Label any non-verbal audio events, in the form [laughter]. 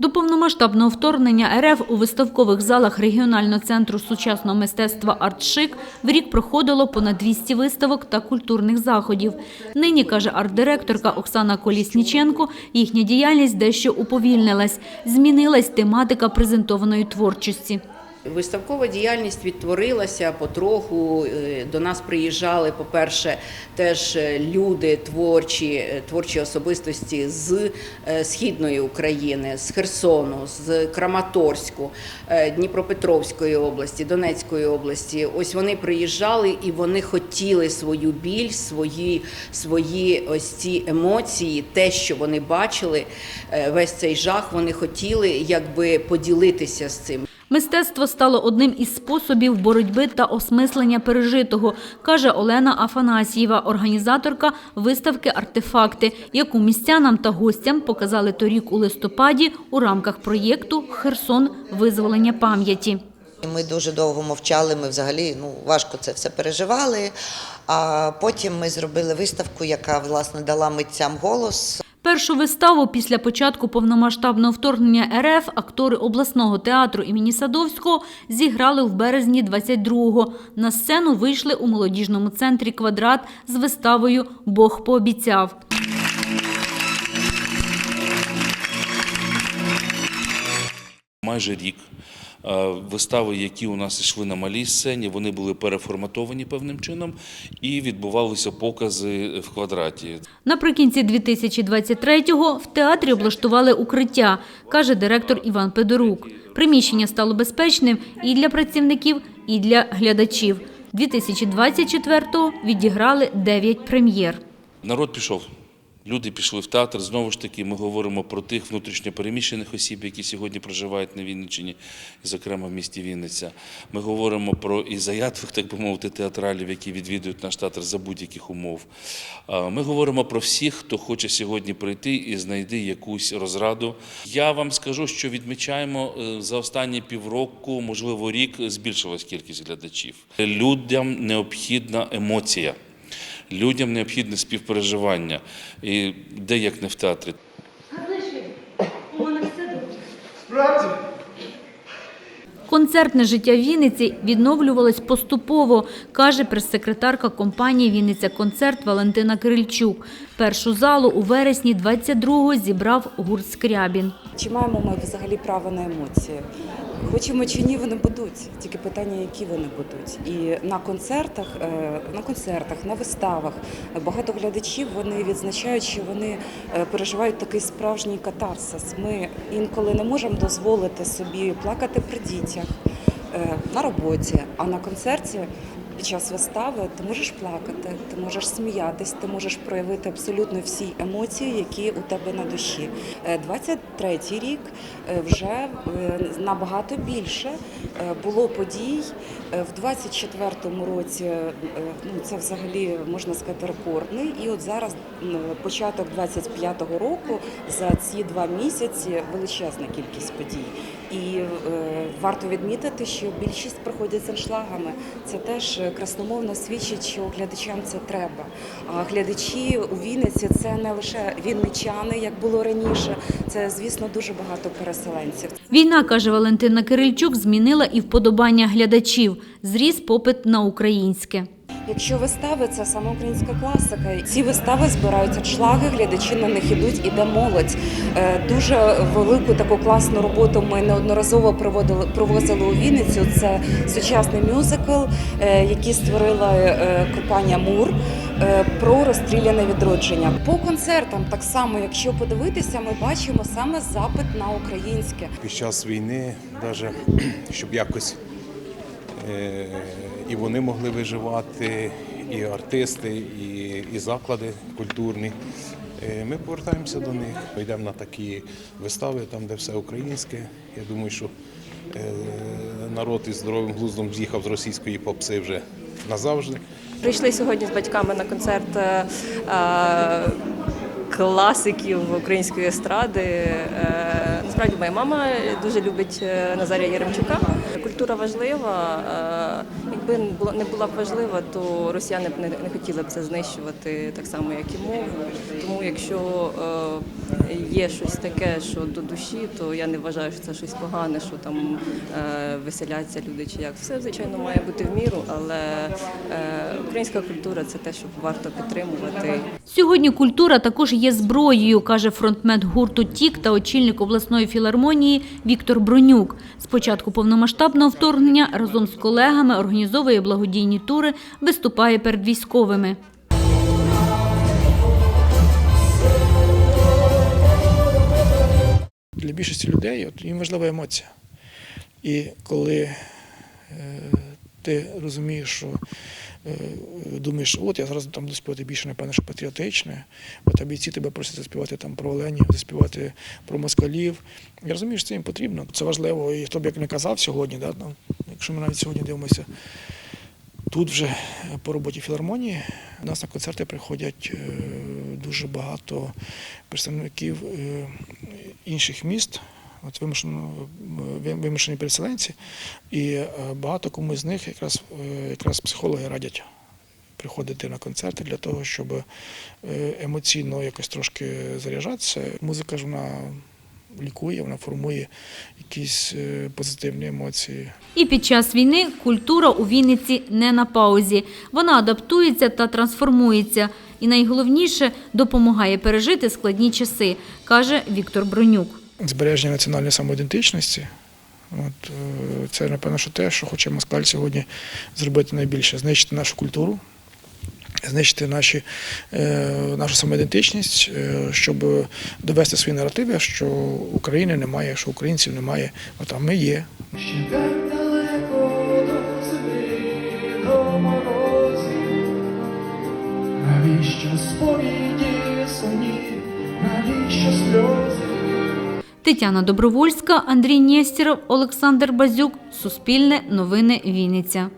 До повномасштабного вторгнення РФ у виставкових залах регіонального центру сучасного мистецтва «Артшик» в рік проходило понад 200 виставок та культурних заходів. Нині, каже арт-директорка Оксана Колісніченко, їхня діяльність дещо уповільнилась. Змінилась тематика презентованої творчості. Виставкова діяльність відтворилася потроху. Е, До нас приїжджали, по-перше, теж е, люди творчі, е, творчі особистості з східної України, з Херсону, з Краматорську, Дніпропетровської області, Донецької області. Ось вони приїжджали і вони хотіли свою біль, свої, свої ось ці емоції, те, що вони бачили, весь цей жах, вони хотіли якби поділитися з цим. Мистецтво стало одним із способів боротьби та осмислення пережитого, каже Олена Афанасьєва, організаторка виставки «Артефакти», яку містянам та гостям показали торік у листопаді у рамках проєкту «Херсон. Визволення пам'яті». Ми дуже довго мовчали, ми взагалі ну, важко це все переживали. А потім ми зробили виставку, яка власне дала митцям голос. Першу виставу після початку повномасштабного вторгнення РФ актори обласного театру імені Садовського зіграли в березні 22-го. На сцену вийшли у молодіжному центрі «Квадрат» з виставою «Бог пообіцяв». Майже рік вистави, які у нас йшли на малій сцені, вони були переформатовані певним чином і відбувалися покази в квадраті. Наприкінці 2023-го в театрі облаштували укриття, каже директор Іван Педорук. Приміщення стало безпечним і для працівників, і для глядачів. 2024-го відіграли 9 прем'єр. Народ пішов. Люди пішли в театр. Знову ж таки, ми говоримо про тих внутрішньопереміщених осіб, які сьогодні проживають на Вінниччині, зокрема в місті Вінниця. Ми говоримо про і заядлих, так би мовити, театралів, які відвідують наш театр за будь-яких умов. Ми говоримо про всіх, хто хоче сьогодні прийти і знайти якусь розраду. Я вам скажу, що відмічаємо е, за останні півроку, можливо, рік збільшилась кількість глядачів. Людям необхідна емоція. Людям необхідне співпереживання. І де як не в театрі. Концертне життя Вінниці відновлювалось поступово, каже прес-секретарка компанії «Вінниця Концерт» Валентина Кирильчук. Першу залу у вересні 22-го зібрав гурт «Скрябін». Чи маємо ми взагалі право на емоції? Хочемо чи ні, вони будуть. Тільки питання, які вони будуть. І на концертах, е, на концертах, на виставах багато глядачів вони відзначають, що вони е, переживають такий справжній катарсис. Ми інколи не можемо дозволити собі плакати при дітях е, на роботі, а на концерті. Під час вистави ти можеш плакати, ти можеш сміятись, ти можеш проявити абсолютно всі емоції, які у тебе на душі. Е, 23-й рік е, вже е, набагато більше е, було подій. Е, В 24-му році е, ну, це взагалі можна сказати рекордний. І от зараз початок 25-го року за ці два місяці величезна кількість подій. І е, варто відмітити, що більшість проходять з аншлагами. Це теж красномовно свідчить, що глядачам це треба. А глядачі у Вінниці це не лише вінничани, як було раніше. Це, звісно, дуже багато переселенців. Війна, каже Валентина Кирильчук, змінила і вподобання глядачів. Зріс попит на українське. Якщо вистави це саме українська класика. Ці вистави збираються шлаги, глядачі на них ідуть, іде молодь. Е, Дуже велику таку класну роботу ми неодноразово проводили провозили у Вінницю. Це сучасний мюзикл, е, який створила е, компанія Мур. Про розстріляне відродження по концертам, так само, якщо подивитися, ми бачимо саме запит на українське. під час війни, даже, [clears throat] щоб якось і вони могли виживати, і артисти, і, і заклади культурні. Е, Ми повертаємося до них, йдемо на такі вистави, там, де все українське. Я думаю, що е, народ із здоровим глуздом з'їхав з російської попси вже назавжди. Прийшли сьогодні з батьками на концерт е, класиків української естради. Насправді моя мама дуже любить Назарія Яремчука. Культура важлива. Якби не була б важлива, то росіяни б не, не хотіли б це знищувати так само, як і мову. Тому якщо е, є щось таке, що до душі, то я не вважаю, що це щось погане, що там е, веселяться люди чи як. Все звичайно має бути в міру, але е, українська культура це те, що варто підтримувати. Сьогодні культура також є зброєю, каже фронтмен гурту «Тік» та очільник обласної філармонії Віктор Бронюк. З початку повномасштабного вторгнення разом з колегами організовує благодійні тури, виступає перед військовими. Для більшості людей от, їм важлива емоція. І коли е, ти розумієш, що думаєш, от я зараз там буду більше, напевно, що патріотичне, от а бійці тебе просять заспівати там про оленів, заспівати про москалів. Я розумію, що це їм потрібно. Це важливо. І хто б як не казав сьогодні, да, ну, якщо ми навіть сьогодні дивимося Тут вже по роботі філармонії у нас на концерти приходять е, дуже багато представників е, інших міст, от вимушено, вимушені переселенці, і е, багато кому з них якраз, е, якраз психологи радять приходити на концерти для того, щоб е, емоційно якось трошки заряджатися. Музика ж вона лікує, вона формує якісь е, позитивні емоції. І під час війни культура у Вінниці не на паузі. Вона адаптується та трансформується. І найголовніше допомагає пережити складні часи, каже Віктор Бронюк. Збереження національної самоідентичності. От, е, це, напевно, що те, що хоче Москаль сьогодні зробити найбільше знищити нашу культуру, знищити наші, е, нашу самоідентичність, е, щоб довести свої наративи, що України немає, що українців немає, от, а ми є. Навіщо сповіді сумні, навіщо сльози? Тетяна Добровольська, Андрій Нєстєров, Олександр Базюк. Суспільне новини Вінниця.